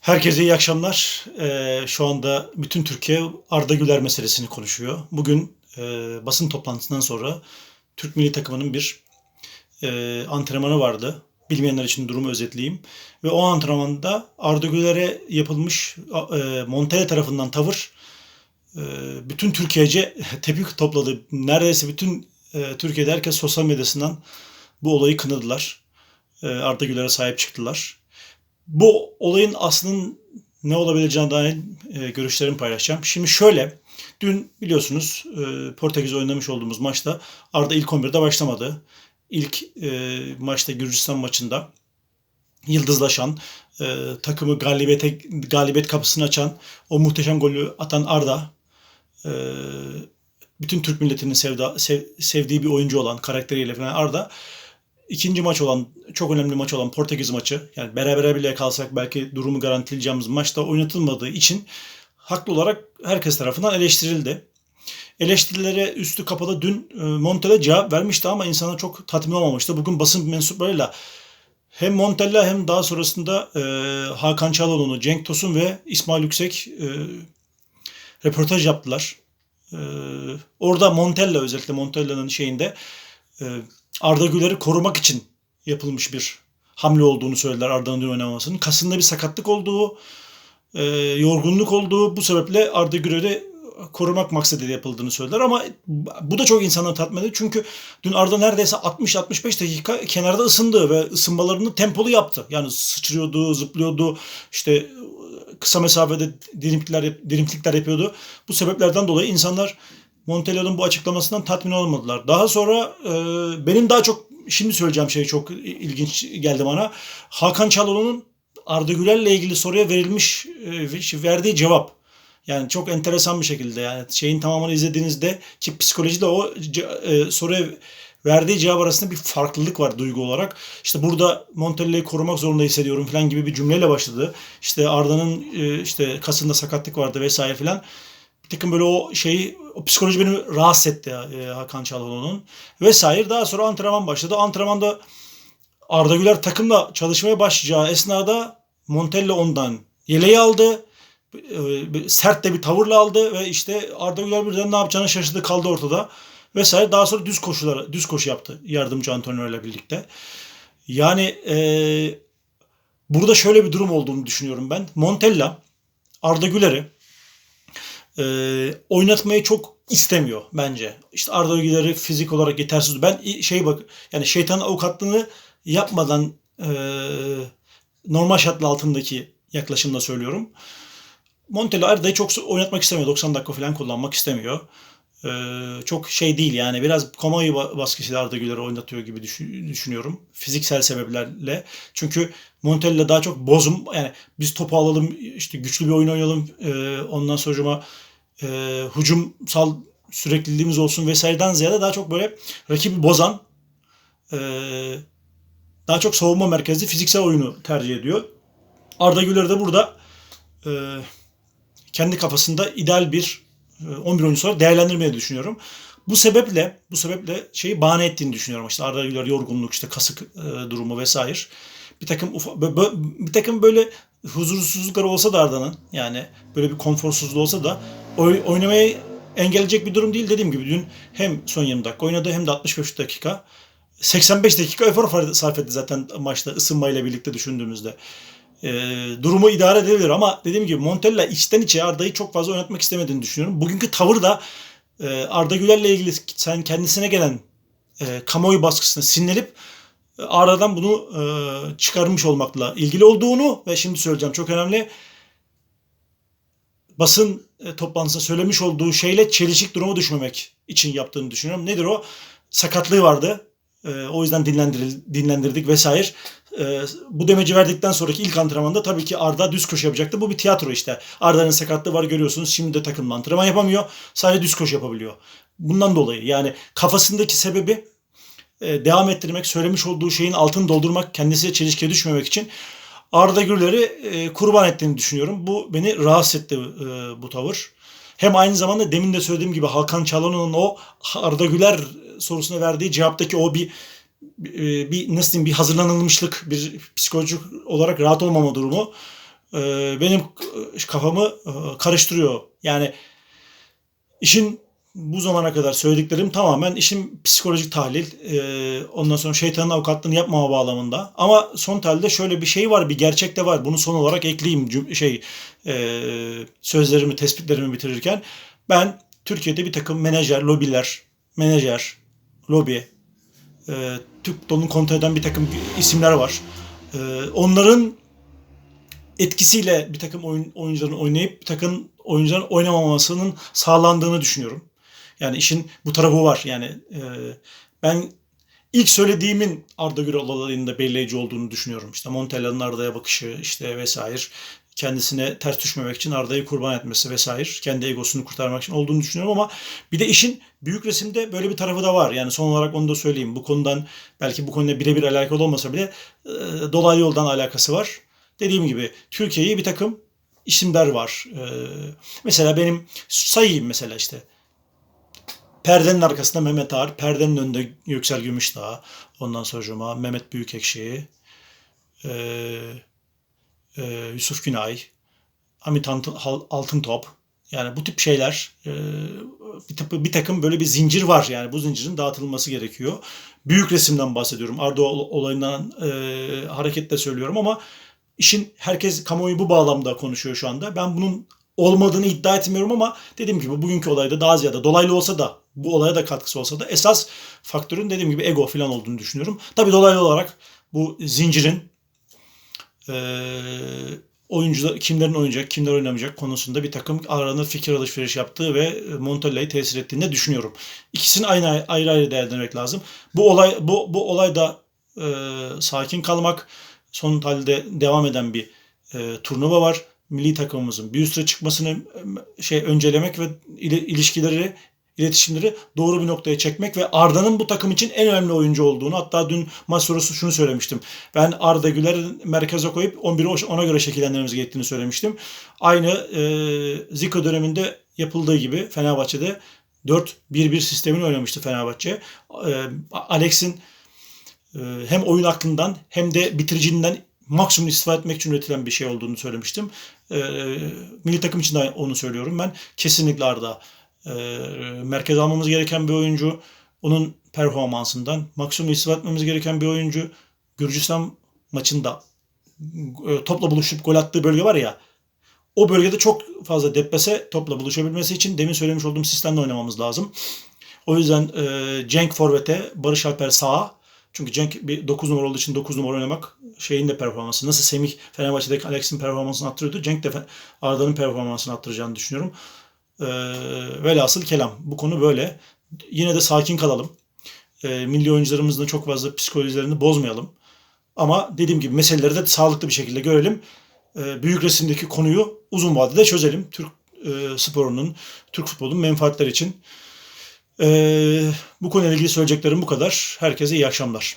Herkese iyi akşamlar. Ee, şu anda bütün Türkiye Arda Güler meselesini konuşuyor. Bugün e, basın toplantısından sonra Türk milli takımının bir e, antrenmanı vardı. Bilmeyenler için durumu özetleyeyim. Ve o antrenmanda Arda Güler'e yapılmış e, Montella tarafından tavır e, bütün Türkiye'ce tepki topladı. Neredeyse bütün e, Türkiye'de herkes sosyal medyasından bu olayı kınadılar. E, Arda Güler'e sahip çıktılar. Bu olayın aslının ne olabileceğine dair e, görüşlerimi paylaşacağım. Şimdi şöyle, dün biliyorsunuz e, Portekiz oynamış olduğumuz maçta Arda ilk 11'de başlamadı. İlk e, maçta Gürcistan maçında yıldızlaşan, e, takımı galibiyete galibiyet kapısını açan, o muhteşem golü atan Arda, bütün Türk milletinin sevda, sev, sevdiği bir oyuncu olan karakteriyle falan Arda ikinci maç olan çok önemli maç olan Portekiz maçı yani berabere bile kalsak belki durumu garantileyeceğimiz maçta oynatılmadığı için haklı olarak herkes tarafından eleştirildi. Eleştirilere üstü kapalı dün e, Montella cevap vermişti ama insana çok tatmin olmamıştı. Bugün basın mensuplarıyla hem Montella hem daha sonrasında e, Hakan Çalhanoğlu, Cenk Tosun ve İsmail Yüksek e, röportaj yaptılar. E, orada Montella özellikle Montella'nın şeyinde e, Arda Güler'i korumak için yapılmış bir hamle olduğunu söylediler Arda'nın oynamamasının. Kasında bir sakatlık olduğu, e, yorgunluk olduğu bu sebeple Arda Güler'i korumak maksadıyla yapıldığını söylediler ama bu da çok insanı ediyor. Çünkü dün Arda neredeyse 60-65 dakika kenarda ısındı ve ısınmalarını tempolu yaptı. Yani sıçrıyordu, zıplıyordu, işte kısa mesafede dilimlikler, dilimlikler yapıyordu. Bu sebeplerden dolayı insanlar Montella'nın bu açıklamasından tatmin olmadılar. Daha sonra e, benim daha çok şimdi söyleyeceğim şey çok ilginç geldi bana. Hakan Çalhanoğlu'nun Arda Güler'le ilgili soruya verilmiş e, verdiği cevap. Yani çok enteresan bir şekilde yani şeyin tamamını izlediğinizde ki psikolojide o e, soruya verdiği cevap arasında bir farklılık var duygu olarak. İşte burada Montella'yı korumak zorunda hissediyorum falan gibi bir cümleyle başladı. İşte Arda'nın e, işte kasında sakatlık vardı vesaire filan takım böyle o şeyi o psikoloji beni rahatsız etti e, Hakan Çalhanoğlu'nun vesaire. Daha sonra antrenman başladı. Antrenmanda Arda Güler takımla çalışmaya başlayacağı esnada Montella ondan yeleği aldı. E, sert de bir tavırla aldı ve işte Arda Güler birden ne yapacağını şaşırdı kaldı ortada vesaire. Daha sonra düz koşular düz koşu yaptı yardımcı antrenörle birlikte. Yani e, burada şöyle bir durum olduğunu düşünüyorum ben. Montella Arda Güler'i e, oynatmayı çok istemiyor bence. İşte Arda Güler'i fizik olarak yetersiz. Ben şey bak yani şeytan avukatlığını yapmadan e, normal şartlar altındaki yaklaşımla söylüyorum. Montella Arda'yı çok oynatmak istemiyor. 90 dakika falan kullanmak istemiyor. Ee, çok şey değil yani biraz Komayu baskısıyla Arda Güler'i oynatıyor gibi düşünüyorum. Fiziksel sebeplerle. Çünkü Montella daha çok bozum yani biz topu alalım işte güçlü bir oyun oynayalım e, ondan sonra e, hücumsal sürekliliğimiz olsun vesaireden ziyade daha çok böyle rakibi bozan e, daha çok savunma merkezli fiziksel oyunu tercih ediyor. Arda Güler de burada e, kendi kafasında ideal bir 11 oyuncu sonra değerlendirmeyi düşünüyorum. Bu sebeple bu sebeple şeyi bahane ettiğini düşünüyorum. İşte Arda Güler yorgunluk, işte kasık e, durumu vesaire. Bir takım ufa, bir takım böyle huzursuzlukları olsa da Arda'nın yani böyle bir konforsuzluğu olsa da oy, oynamayı engelleyecek bir durum değil dediğim gibi dün hem son 20 dakika oynadı hem de 65 dakika 85 dakika efor sarf etti zaten maçta ısınmayla birlikte düşündüğümüzde e, durumu idare edebilir ama dediğim gibi Montella içten içe Arda'yı çok fazla oynatmak istemediğini düşünüyorum. Bugünkü tavır da e, Arda Güler'le ilgili sen kendisine gelen e, kamuoyu baskısına sinirlenip e, Arda'dan bunu e, çıkarmış olmakla ilgili olduğunu ve şimdi söyleyeceğim çok önemli basın e, toplantısında söylemiş olduğu şeyle çelişik duruma düşmemek için yaptığını düşünüyorum. Nedir o? Sakatlığı vardı. E, o yüzden dinlendirdik vesaire. E, bu demeci verdikten sonraki ilk antrenmanda tabii ki Arda düz koşu yapacaktı. Bu bir tiyatro işte. Arda'nın sakatlığı var görüyorsunuz. Şimdi de takımla antrenman yapamıyor. Sadece düz koşu yapabiliyor. Bundan dolayı yani kafasındaki sebebi e, devam ettirmek, söylemiş olduğu şeyin altını doldurmak, kendisiyle çelişkiye düşmemek için Arda Gürler'i e, kurban ettiğini düşünüyorum. Bu beni rahatsız etti e, bu tavır. Hem aynı zamanda demin de söylediğim gibi Hakan Çalhanoğlu'nun o Arda Güler sorusuna verdiği cevaptaki o bir bir nasıl diyeyim bir hazırlanılmışlık, bir psikolojik olarak rahat olmama durumu e, benim kafamı e, karıştırıyor. Yani işin bu zamana kadar söylediklerim tamamen işin psikolojik tahlil, e, ondan sonra şeytanın avukatlığını yapmama bağlamında. Ama son tahlilde şöyle bir şey var, bir gerçek de var. Bunu son olarak ekleyeyim şey e, sözlerimi, tespitlerimi bitirirken. Ben Türkiye'de bir takım menajer, lobiler, menajer, lobi, e, Türk futbolunu kontrol eden bir takım isimler var. E, onların etkisiyle bir takım oyun, oyuncuların oynayıp bir takım oyuncuların oynamamasının sağlandığını düşünüyorum. Yani işin bu tarafı var. Yani e, ben ilk söylediğimin Arda Güler olayında belirleyici olduğunu düşünüyorum. İşte Montella'nın Arda'ya bakışı işte vesaire kendisine ters düşmemek için Arda'yı kurban etmesi vesaire kendi egosunu kurtarmak için olduğunu düşünüyorum ama bir de işin büyük resimde böyle bir tarafı da var. Yani son olarak onu da söyleyeyim. Bu konudan belki bu konuyla birebir alakalı olmasa bile e, dolaylı yoldan alakası var. Dediğim gibi Türkiye'yi bir takım isimler var. E, mesela benim sayayım mesela işte Perdenin arkasında Mehmet Ağar, perdenin önünde Yüksel Gümüşdağ, ondan sonra Mehmet Büyükekşi, e, e, Yusuf Günay, Hal- Altıntop. Yani bu tip şeyler e, bir, takım, böyle bir zincir var yani bu zincirin dağıtılması gerekiyor. Büyük resimden bahsediyorum. Arda ol- olayından e, hareketle söylüyorum ama işin herkes kamuoyu bu bağlamda konuşuyor şu anda. Ben bunun olmadığını iddia etmiyorum ama dediğim gibi bugünkü olayda daha ziyade dolaylı olsa da bu olaya da katkısı olsa da esas faktörün dediğim gibi ego falan olduğunu düşünüyorum. Tabii dolaylı olarak bu zincirin eee oyuncular kimlerin oynayacak, kimler oynamayacak konusunda bir takım aralarında fikir alışveriş yaptığı ve Montella'yı tesir ettiğini de düşünüyorum. İkisini aynı ayrı ayrı değerlendirmek lazım. Bu olay bu bu olayda e, sakin kalmak son halde devam eden bir e, turnuva var. Milli takımımızın bir üste çıkmasını e, şey öncelemek ve ili- ilişkileri iletişimleri doğru bir noktaya çekmek ve Arda'nın bu takım için en önemli oyuncu olduğunu hatta dün maç sonrası şunu söylemiştim. Ben Arda Güler'i merkeze koyup 11'i ona göre şekillendirmemiz gerektiğini söylemiştim. Aynı e, Zico döneminde yapıldığı gibi Fenerbahçe'de 4-1-1 sistemini oynamıştı Fenerbahçe. E, Alex'in e, hem oyun aklından hem de bitiriciliğinden maksimum istifade etmek için üretilen bir şey olduğunu söylemiştim. E, milli takım için de onu söylüyorum ben. Kesinlikle Arda e, merkez almamız gereken bir oyuncu. Onun performansından maksimum istifade etmemiz gereken bir oyuncu. Gürcistan maçında e, topla buluşup gol attığı bölge var ya o bölgede çok fazla deplese topla buluşabilmesi için demin söylemiş olduğum sistemle oynamamız lazım. O yüzden e, Cenk Forvet'e, Barış Alper sağa. Çünkü Cenk bir 9 numara olduğu için 9 numara oynamak şeyin de performansı. Nasıl Semih Fenerbahçe'deki Alex'in performansını arttırıyordu. Cenk de Arda'nın performansını arttıracağını düşünüyorum. E, velhasıl kelam. Bu konu böyle. Yine de sakin kalalım. E, milli oyuncularımızın çok fazla psikolojilerini bozmayalım. Ama dediğim gibi meseleleri de sağlıklı bir şekilde görelim. E, büyük resimdeki konuyu uzun vadede çözelim. Türk e, sporunun, Türk futbolunun menfaatleri için. E, bu konuyla ilgili söyleyeceklerim bu kadar. Herkese iyi akşamlar.